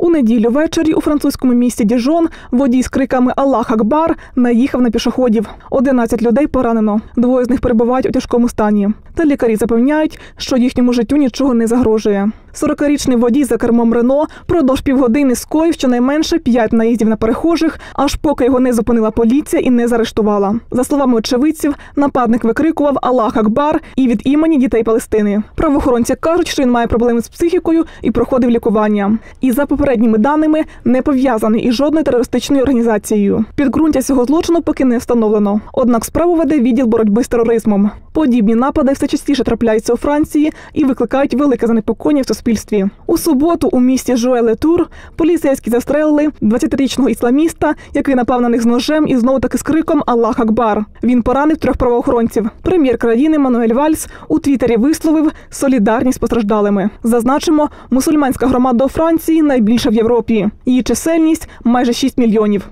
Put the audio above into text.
У неділю ввечері у французькому місті Діжон водій з криками Аллах Акбар наїхав на пішоходів. 11 людей поранено. Двоє з них перебувають у тяжкому стані. Та лікарі запевняють, що їхньому життю нічого не загрожує. 40-річний водій за кермом Рено продовж півгодини скоїв щонайменше 5 наїздів на перехожих, аж поки його не зупинила поліція і не заарештувала. За словами очевидців, нападник викрикував Аллах Акбар і від імені дітей Палестини. Правоохоронці кажуть, що він має проблеми з психікою і проходив лікування. І за попередніми даними не пов'язаний із жодною терористичною організацією. Підґрунтя цього злочину поки не встановлено. Однак справу веде відділ боротьби з тероризмом. Подібні напади все частіше трапляються у Франції і викликають велике занепокоєння в суспільстві. У суботу у місті Жуеле-Тур поліцейські застрелили 20-річного ісламіста, який напав на них з ножем і знову таки з криком Аллах Акбар. Він поранив трьох правоохоронців. Прем'єр країни Мануель Вальс у Твіттері висловив солідарність постраждалими. Зазначимо, мусульманська громада у Франції найбільша в Європі. Її чисельність майже 6 мільйонів.